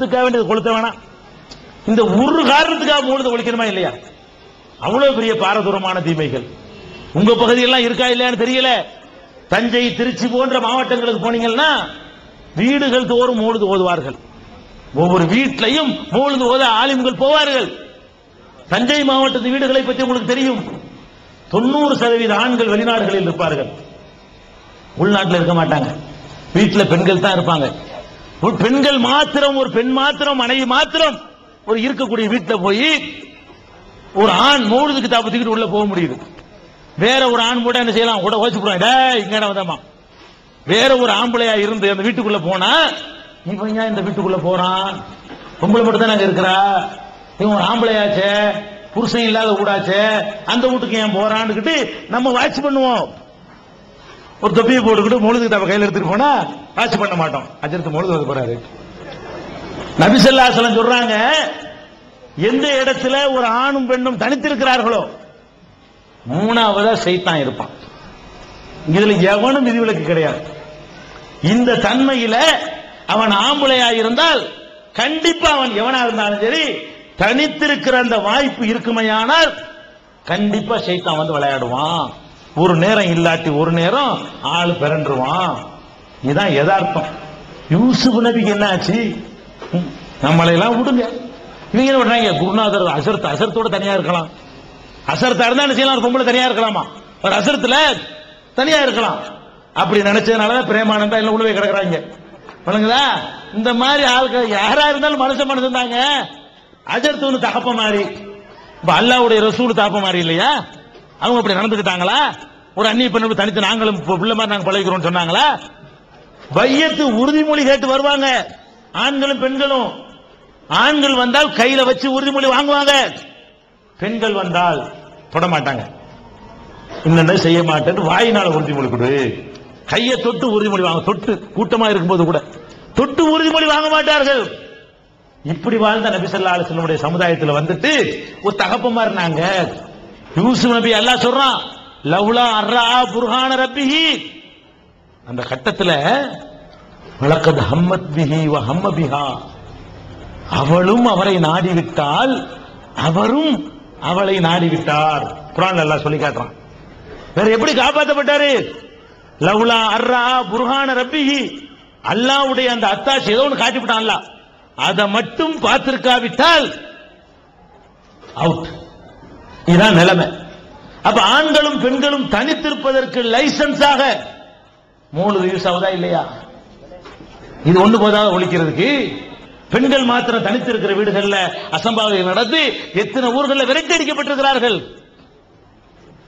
இதுக்காக வேண்டியது கொளுத்த வேணாம். இந்த ஒரு காரணத்துக்காக மூலத்தை ஒழிக்கணுமா இல்லையா? அவ்வளவு பெரிய பாரதூரமான தீமைகள். உங்க பகுதியெல்லாம் இருக்கா இல்லையான்னு தெரியல. தஞ்சை திருச்சி போன்ற மாவட்டங்களுக்கு போனீங்கன்னா வீடுகள் தோறும் மூழுது ஓதுவார்கள். ஒவ்வொரு வீட்டிலையும் மூழுது ஓத ஆலிம்கள் போவார்கள். தஞ்சை மாவட்டத்து வீடுகளை பற்றி உங்களுக்கு தெரியும். தொண்ணூறு சதவீத ஆண்கள் வெளிநாடுகளில் இருப்பார்கள் உள்நாட்டில் இருக்க மாட்டாங்க. வீட்டுல பெண்கள் தான் இருப்பாங்க. ஒரு பெண்கள் மாத்திரம் ஒரு பெண் மாத்திரம் மனைவி மாத்திரம் ஒரு இருக்கக்கூடிய வீட்டில் போய் ஒரு ஆண் மூழுதுக்கு தாப்பத்துக்கிட்டு உள்ள போக முடியுது. வேற ஒரு ஆண் கூட என்ன செய்யலாம்? கூட ஓச்சு போடுவாங்க. டேய் இங்க வந்தமா வேற ஒரு ஆம்பளையா இருந்து அந்த வீட்டுக்குள்ள போனா இவன் ஏன் இந்த வீட்டுக்குள்ள போறான்? பொம்பளை மட்டும் தான் நாங்க இருக்கிறா? இவன் ஒரு ஆம்பளையாச்சே புருஷன் இல்லாத கூடாச்சே அந்த வீட்டுக்கு ஏன் போறான்னுக்கிட்டு நம்ம வாட்ச் பண்ணுவோம். ஒரு தொப்பியை போட்டுக்கிட்டு முழுதுக்கு தப்ப கையில எடுத்துட்டு போனா ஆட்சி பண்ண மாட்டோம். அஜரத்து முழுது வந்து போறாரு. நபிசல்லாசலம் சொல்றாங்க எந்த இடத்துல ஒரு ஆணும் பெண்ணும் தனித்திருக்கிறார்களோ மூணாவதா செய்தான் இருப்பான். இதுல எவனும் விதிவிலக்கு கிடையாது. இந்த தன்மையில அவன் ஆம்பளையா இருந்தால் கண்டிப்பா அவன் எவனா இருந்தாலும் சரி தனித்திருக்கிற அந்த வாய்ப்பு இருக்குமையானால் கண்டிப்பா சைத்தான் வந்து விளையாடுவான். ஒரு நேரம் இல்லாட்டி ஒரு நேரம் ஆள் பிறண்டுருவான் இதுதான் யதார்த்தம். யூசுப் நபிக்கு என்ன ஆச்சு நம்மளை எல்லாம் விடுங்க. இவங்க என்ன பண்றாங்க? குருநாதர் அசர்த் அசர்த்தோட தனியா இருக்கலாம். அசர்த்தா இருந்தா என்ன செய்யலாம்? பொம்பளை தனியா இருக்கலாமா? ஒரு அசரத்துல தனியா இருக்கலாம். அப்படி நினைச்சதுனாலதான் பிரேமானந்தா எல்லாம் உள்ளவே கிடக்குறாங்க. வணங்குதா இந்த மாதிரி ஆளுங்க யாரா இருந்தாலும் மனுஷன் மனுஷன் தாங்க அஜர்த்து ஒன்று தகப்ப மாதிரி. இப்ப அல்லாவுடைய ரசூல் தகப்ப மாதிரி இல்லையா? அவங்க அப்படி நடந்துக்கிட்டாங்களா? ஒரு அந்நிய பெண்ணு தனித்து நாங்களும் பிள்ளை மாதிரி நாங்க பழகிக்கிறோம் சொன்னாங்களா? வையத்து உறுதிமொழி கேட்டு வருவாங்க. ஆண்களும் பெண்களும். ஆண்கள் வந்தால் கையில வச்சு உறுதிமொழி வாங்குவாங்க. பெண்கள் வந்தால் தொட மாட்டாங்க. இன்னென்ன செய்ய மாட்டேன்னு வாயினால உறுதிமொழி கொடு. கையை தொட்டு உறுதிமொழி வாங்க. தொட்டு கூட்டமா இருக்கும்போது கூட. தொட்டு உறுதிமொழி வாங்க மாட்டார்கள். இப்படி வாழ்ந்த நபிசல்லா ஸல்லல்லாஹு சமுதாயத்தில் வந்துட்டு ஒரு தகப்பமா இருந்தாங்க யூசுப் நபி அல்லாஹ் சொல்றான் லவ்லா அர்ரா புர்ஹான ரப்பிஹி. அந்த கட்டத்துல வழக்கது ஹம்மத் பிஹி வ ஹம்ம பிஹா. அவளும் அவரை நாடிவிட்டால் அவரும் அவளை நாடிவிட்டார். குரான் அல்லாஹ் சொல்லி காட்டுறான். வேற எப்படி காப்பாற்றப்பட்டாரு லவ்லா அர்ரா புர்ஹான ரப்பிஹி. அல்லாவுடைய அந்த அத்தாட்சி ஏதோ ஒன்று காட்டிவிட்டான் அதை மட்டும் பார்த்திருக்காவிட்டால் அவுட். இதுதான் நிலைமை. அப்ப ஆண்களும் பெண்களும் தனித்திருப்பதற்கு லைசன்ஸாக மூணு யூஸ் ஆகுதா இல்லையா? இது ஒண்ணு போதாக ஒழிக்கிறதுக்கு. பெண்கள் மாத்திரம் தனித்திருக்கிற வீடுகள்ல அசம்பாவிதம் நடந்து எத்தனை ஊர்கள்ல விரட்டி அடிக்கப்பட்டிருக்கிறார்கள்?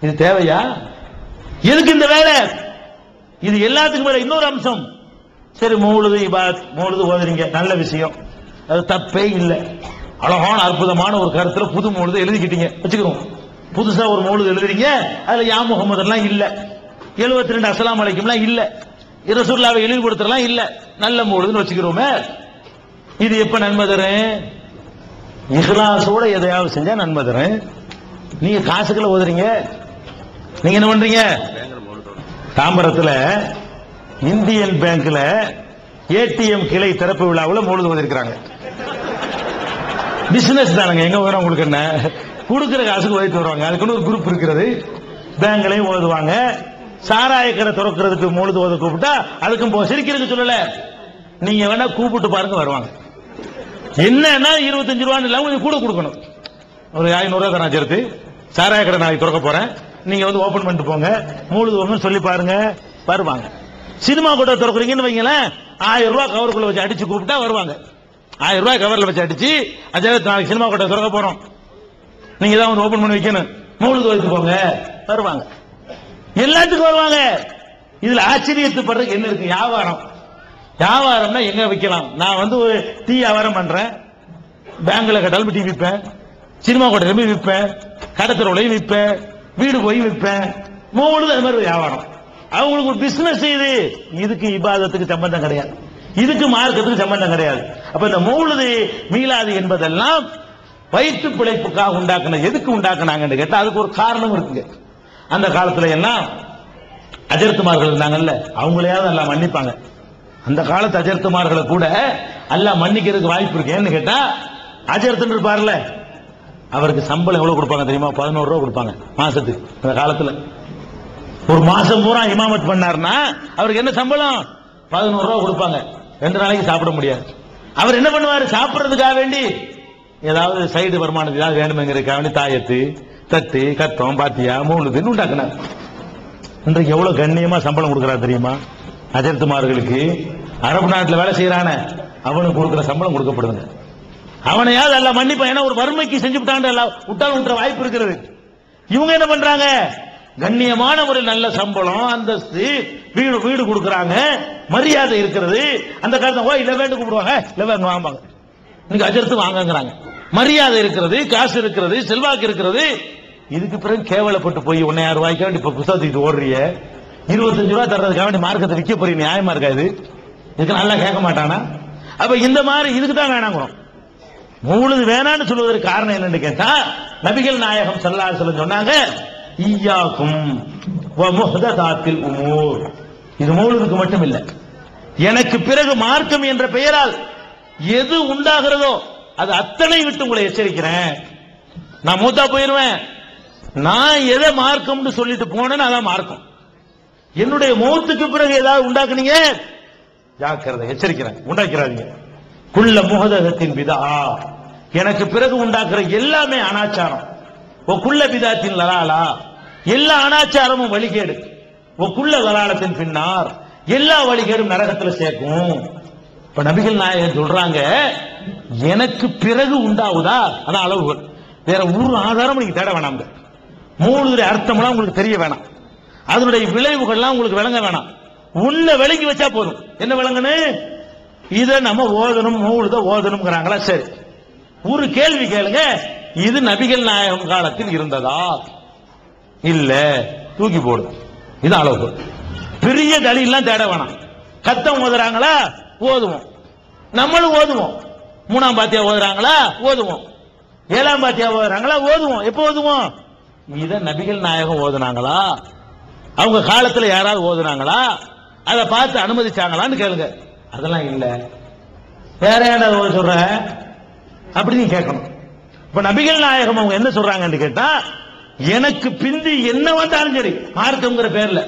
இது தேவையா? எதுக்கு இந்த வேலை? இது எல்லாத்துக்கும் மேல இன்னொரு அம்சம். சரி மூழுது இபாத் மூழுது ஓதுறீங்க. நல்ல விஷயம். அது தப்பே இல்லை. அழகான அற்புதமான ஒரு கருத்துல புது மூழுது எழுதிக்கிட்டீங்க. வச்சுக்கிறோம் புதுசா ஒரு மூழுது எழுதுறீங்க அதுல யா முகமது எல்லாம் இல்ல. எழுபத்தி ரெண்டு அஸ்லாம் அலைக்கும்லாம் இல்ல. இரசுல்லாவை இழிவுபடுத்தலாம் இல்ல. நல்ல மூழுதுன்னு வச்சுக்கிறோமே. இது எப்ப நன்மை தரும் எதையாவது செஞ்சா நன்மை தரும் நீங்க காசுக்குள்ள ஓதுறீங்க. நீங்க என்ன பண்றீங்க? தாம்பரத்துல இந்தியன் பேங்க்ல ஏடிஎம் கிளை திறப்பு விழாவில் மூழுது ஓதிருக்கிறாங்க. பிசினஸ் தானுங்க எங்க வரும் உங்களுக்கு என்ன? கொடுக்குற காசுக்கு ஓதிட்டு வருவாங்க அதுக்குன்னு ஒரு குரூப் இருக்கிறது. பேங்க்லையும் ஓதுவாங்க. சாராயக்கரை திறக்கிறதுக்கு மூழுது ஓத கூப்பிட்டா அதுக்கும் போ. சிரிக்கிறதுக்கு சொல்லல. நீங்க வேணா கூப்பிட்டு பாருங்க வருவாங்க. என்னன்னா இருபத்தஞ்சு ரூபான்னு இல்லாம கொஞ்சம் கூட கொடுக்கணும். ஒரு ஐநூறு ரூபாய் நான் சேர்த்து. சாராய கடை நாளைக்கு திறக்க போறேன். நீங்க வந்து ஓபன் பண்ணிட்டு போங்க. மூழுது ஒன்று சொல்லி பாருங்க. வருவாங்க. சினிமா கூட திறக்குறீங்கன்னு வைங்களேன் ஆயிரம் ரூபாய் கவருக்குள்ள வச்சு அடிச்சு கூப்பிட்டா வருவாங்க. ஆயிரம் ரூபாய் கவர்ல வச்சு அடிச்சு அஜய் நாளைக்கு சினிமா கூட திறக்க போறோம். நீங்க தான் ஒன்று ஓபன் பண்ணி வைக்கணும். மூழுது வைத்து போங்க. வருவாங்க எல்லாத்துக்கும் வருவாங்க. இதுல ஆச்சரியத்துப்படுறதுக்கு என்ன இருக்கு? வியாபாரம். வியாபாரம்னா எங்க விற்கலாம்? நான் வந்து ஒரு டீ வியாபாரம் பண்றேன். பேங்க்ல கட்டாலும் டீ விற்பேன். சினிமா கோட்டையில போய் விற்பேன். கடத்தரோடையும் விற்பேன். வீடு போய் விற்பேன். மூணு அது மாதிரி ஒரு வியாபாரம். அவங்களுக்கு ஒரு பிசினஸ் இது. இதுக்கு இபாதத்துக்கு சம்பந்தம் கிடையாது. இதுக்கு மார்க்கத்துக்கு சம்பந்தம் கிடையாது. அப்ப இந்த மூழுது மீளாது என்பதெல்லாம் வயிற்று பிழைப்புக்காக உண்டாக்குன எதுக்கு உண்டாக்குனாங்கன்னு கேட்டா அதுக்கு ஒரு காரணம் இருக்குங்க. அந்த காலத்துல எல்லாம் அஜர்த்துமார்கள் இருந்தாங்கல்ல அவங்களையாவது எல்லாம் மன்னிப்பாங்க. அந்த காலத்து அஜர்த்துமார்களை கூட எல்லாம் மன்னிக்கிறதுக்கு வாய்ப்பு இருக்கு ஏன்னு கேட்டா அஜர்த்துன்னு இருப்பார்ல. அவருக்கு சம்பளம் எவ்வளவு கொடுப்பாங்க தெரியுமா? பதினோரு ரூபா கொடுப்பாங்க மாசத்துக்கு அந்த காலத்துல. ஒரு மாசம் பூரா இமாமத் பண்ணாருன்னா அவருக்கு என்ன சம்பளம்? பதினோரு ரூபா கொடுப்பாங்க. ரெண்டு நாளைக்கு சாப்பிட முடியாது. அவர் என்ன பண்ணுவாரு? சாப்பிட்றதுக்காக வேண்டி ஏதாவது சைடு வருமானத்துக்கு ஏதாவது வேணுமேங்கிறதுக்காக வேண்டி தாயத்து தட்டு கத்தம் பாத்தியா மூணு தின் உண்டாக்குனார். இன்றைக்கு எவ்வளவு கண்ணியமா சம்பளம் கொடுக்குறா தெரியுமா? அஜர்த்துமார்களுக்கு அரபு நாட்டில் வேலை செய்யறான அவனுக்கு கொடுக்குற சம்பளம் கொடுக்கப்படுதுங்க. அவனையாவது அல்ல மன்னிப்பான் ஏன்னா ஒரு வறுமைக்கு செஞ்சு விட்டான் விட்டால் விட்டுற வாய்ப்பு இருக்கிறது. இவங்க என்ன பண்றாங்க? கண்ணியமான ஒரு நல்ல சம்பளம் அந்தஸ்து வீடு வீடு கொடுக்குறாங்க. மரியாதை இருக்கிறது. அந்த காலத்தில் ஓ இல்ல வேண்டு கூப்பிடுவாங்க. இல்லை வேணும் வாம்பாங்க இன்னைக்கு அஜர்த்து வாங்கங்கிறாங்க மரியாதை இருக்கிறது காசு இருக்கிறது செல்வாக்கு இருக்கிறது. இதுக்கு பிறகு கேவலப்பட்டு போய் ஒன்னாயிரம் ரூபாய்க்கு வேண்டி இப்ப புத்தகத்துக்கு ஓடுறிய? இருபத்தஞ்சு ரூபா தர்றதுக்காக வேண்டி மார்க்கத்தை விற்க போறீ நியாயமா இருக்காது இதுக்கு நல்லா கேட்க மாட்டானா? அப்ப இந்த மாதிரி இதுக்கு தான் வேணாங்கிறோம். மூழுது வேணான்னு சொல்வதற்கு காரணம் என்னன்னு கேட்டா நபிகள் நாயகம் ஸல்லல்லாஹு சொன்னாங்க ஈயாக்கும் வ முஹ்ததாத்தில் உமூர். இது மூழுதுக்கு மட்டும் இல்லை எனக்கு பிறகு மார்க்கம் என்ற பெயரால் எது உண்டாகிறதோ அது அத்தனை விட்டு உங்களை எச்சரிக்கிறேன். நான் மூத்தா போயிருவேன் நான் எதை மார்க்கம்னு சொல்லிட்டு போனேன்னு அதான் மார்க்கம். என்னுடைய மௌத்துக்கு பிறகு ஏதாவது உண்டாக்குனீங்க? ஜாக்கிரதை எச்சரிக்கிறேன். உண்டாக்கிறாதீங்க. குள்ள முகதகத்தின் விதா எனக்கு பிறகு உண்டாக்குற எல்லாமே அனாச்சாரம். ஒக்குள்ள பிதாத்தின் லலாலா எல்லா அனாச்சாரமும் வழிகேடு. ஒக்குள்ள லலாலத்தின் பின்னார். எல்லா வழிகேடும் நரகத்துல சேர்க்கும். இப்ப நபிகள் நாயகன் சொல்றாங்க எனக்கு பிறகு உண்டாவுதா அதான் அளவுகள் வேற ஒரு ஆதாரம் நீங்க தேட வேணாம் மூணு அர்த்தம்லாம் உங்களுக்கு தெரிய வேணாம். அதனுடைய விளைவுகள்லாம் உங்களுக்கு விளங்க வேணாம். உள்ள விளங்கி வச்சா போதும். என்ன விளங்கணும் இதை நம்ம ஓதணும் மூழுத ஓதணுங்கிறாங்களா சரி. ஒரு கேள்வி கேளுங்க. இது நபிகள் நாயகம் காலத்தில் இருந்ததா? இல்ல. தூக்கி போடுது இது அளவு. பெரிய தலிலாம் தேட வேணாம். கத்தம் ஓதுறாங்களா? ஓதுவோம். நம்மளும் ஓதுவோம். மூணாம் பாத்தியா ஓதுறாங்களா? ஓதுவோம். ஏழாம் பாத்தியா ஓதுறாங்களா? ஓதுவோம். எப்போ ஓதுவோம்? இத நபிகள் நாயகம் ஓதுனாங்களா? அவங்க காலத்துல யாராவது ஓதுனாங்களா? அதை பார்த்து அனுமதிச்சாங்களான்னு கேளுங்க. அதெல்லாம் இல்ல. வேற யாராவது ஓத சொல்ற? அப்படின்னு கேட்கணும். இப்ப நபிகள் நாயகம் அவங்க என்ன சொல்றாங்கன்னு கேட்டா எனக்கு பிந்தி என்ன வந்தாலும் சரி மார்க்கம்ங்கிற பேர்ல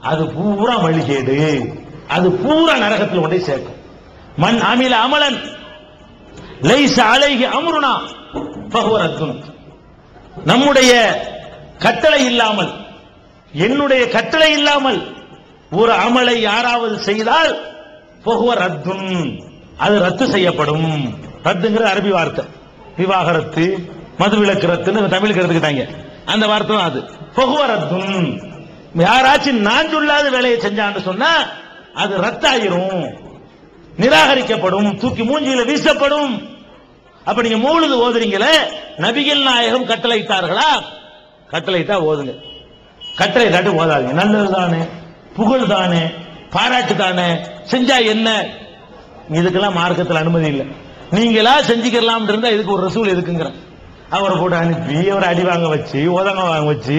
அது பூரா வழிகேடு அது பூரா நரகத்தில் கொண்டே சேர்க்கும். மண் அமில அமலன் லைச அழகி அமருனா பகுவரத்துன் நம்முடைய கட்டளை இல்லாமல் என்னுடைய கட்டளை இல்லாமல் ஒரு அமலை யாராவது செய்தால் பகுவ ரத்துன். அது ரத்து செய்யப்படும். ரத்துங்கிற அரபி வார்த்தை. விவாகரத்து மதுவிலக்கு ரத்துன்னு தமிழுக்கு எடுத்துக்கிட்டாங்க. அந்த வார்த்தை அது. பொகுவரத்தும். யாராச்சும் நான் வேலையை செஞ்சான்னு சொன்னா அது ரத்தாயிரும். நிராகரிக்கப்படும் தூக்கி மூஞ்சியில வீசப்படும். அப்ப நீங்க மூழுது ஓதுறீங்களே நபிகள் நாயகம் கட்டளையிட்டார்களா? கட்டளையிட்டா ஓதுங்க. கட்டளை தாட்டி ஓதாதீங்க. நல்லது தானே. புகழ் தானே. பாராட்டு தானே. செஞ்சா என்ன? இதுக்கெல்லாம் மார்க்கத்தில் அனுமதி இல்லை. நீங்களா செஞ்சுக்கலாம் இருந்தா இதுக்கு ஒரு ரசூல் எதுக்குங்கிற அவரை போட்டு அனுப்பி அவரை அடி வாங்க வச்சு உதங்க வாங்க வச்சு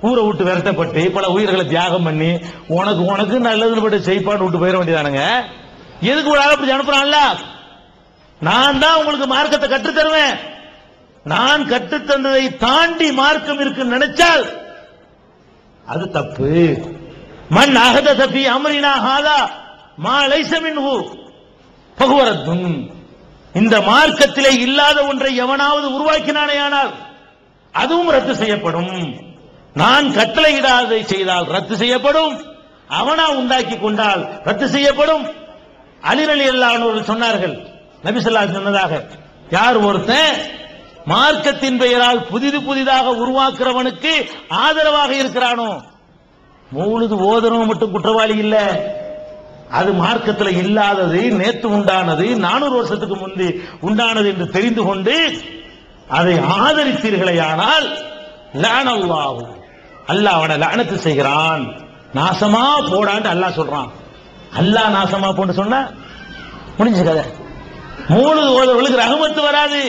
ஊரை விட்டு விரட்டப்பட்டு பல உயிர்களை தியாகம் பண்ணி உனக்கு உனக்கு நல்லது பட்டு செய்ப்பாடு விட்டு போயிட வேண்டியதானுங்க. எதுக்கு ஒரு ஆள் அப்படி அனுப்புறான்ல? நான் தான் உங்களுக்கு மார்க்கத்தை கற்றுத் தருவேன் நான் கற்றுத் தந்ததை தாண்டி மார்க்கம் இருக்குன்னு நினைச்சால் அது தப்பு. மண் அகத தப்பி அமரினா ஹாதா மா லைச மின்ஹு பகுவரத்தும். இந்த மார்க்கத்திலே இல்லாத ஒன்றை எவனாவது உருவாக்கினானேயானால் அதுவும் ரத்து செய்யப்படும். நான் கட்டளையிடாததை செய்தால் ரத்து செய்யப்படும். அவனா உண்டாக்கி கொண்டால் ரத்து செய்யப்படும். அலிரலி அல்லானோர் சொன்னார்கள் நபிசல்லா சொன்னதாக யார் ஒருத்தன் மார்க்கத்தின் பெயரால் புதிது புதிதாக உருவாக்குறவனுக்கு ஆதரவாக இருக்கிறானோ? மூழுது ஓதனும் மட்டும் குற்றவாளி இல்லை. அது மார்க்கத்தில் இல்லாதது நேத்து உண்டானது நானூறு வருஷத்துக்கு முந்தி உண்டானது என்று தெரிந்து கொண்டு அதை ஆதரித்தீர்களேயானால் லானல்லாஹு. அல்லாஹ் அவனை லானத்து செய்கிறான். நாசமா போடான்னு அல்லாஹ் சொல்றான். அல்லாஹ் நாசமா போன்னு சொன்ன முடிஞ்ச கதை மூணு ஓதவர்களுக்கு ரகமத்து வராது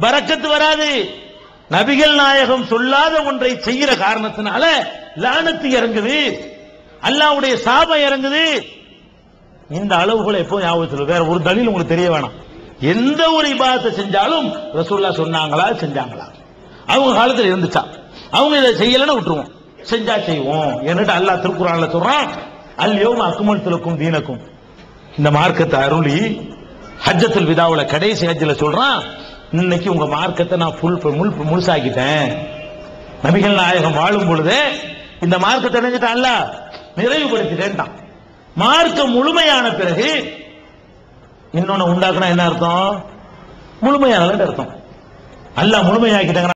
பறக்கத்து வராது. நபிகள் நாயகம் சொல்லாத ஒன்றை செய்கிற காரணத்தினால லானத்து இறங்குது. அல்லாவுடைய சாபம் இறங்குது. இந்த அளவுகளை எப்போ ஞாபகத்தில் வேற ஒரு தலில் உங்களுக்கு தெரிய வேணாம். எந்த ஒரு இபாதத்தை செஞ்சாலும் ரசூல்லா சொன்னாங்களா செஞ்சாங்களா? அவங்க காலத்தில் இருந்துச்சா? அவங்க இதை செய்யலைன்னு விட்டுருவோம். செஞ்சா செய்வோம். என்னட்டு அல்லாஹ் திருக்குறான்ல சொல்றான் அல்யோம் அக்குமல் தீனக்கும். இந்த மார்க்கத்தை அருளி ஹஜ்ஜத்தில் விதாவுல கடைசி ஹஜ்ஜில் சொல்றான் இன்னைக்கு உங்க மார்க்கத்தை நான் ஃபுல் முல் முழுசாக்கிட்டேன். நபிகள் நாயகம் வாழும் பொழுதே இந்த மார்க்கத்தை நினைச்சிட்டான்ல நிறைவுபடுத்திட்டேன்ட்டான் மார்க்கம் முழுமையான பிறகு இன்னொன்னு உண்டாக்குனா என்ன அர்த்தம்? முழுமையான அர்த்தம். அல்ல முழுமையாக்கிட்டாங்க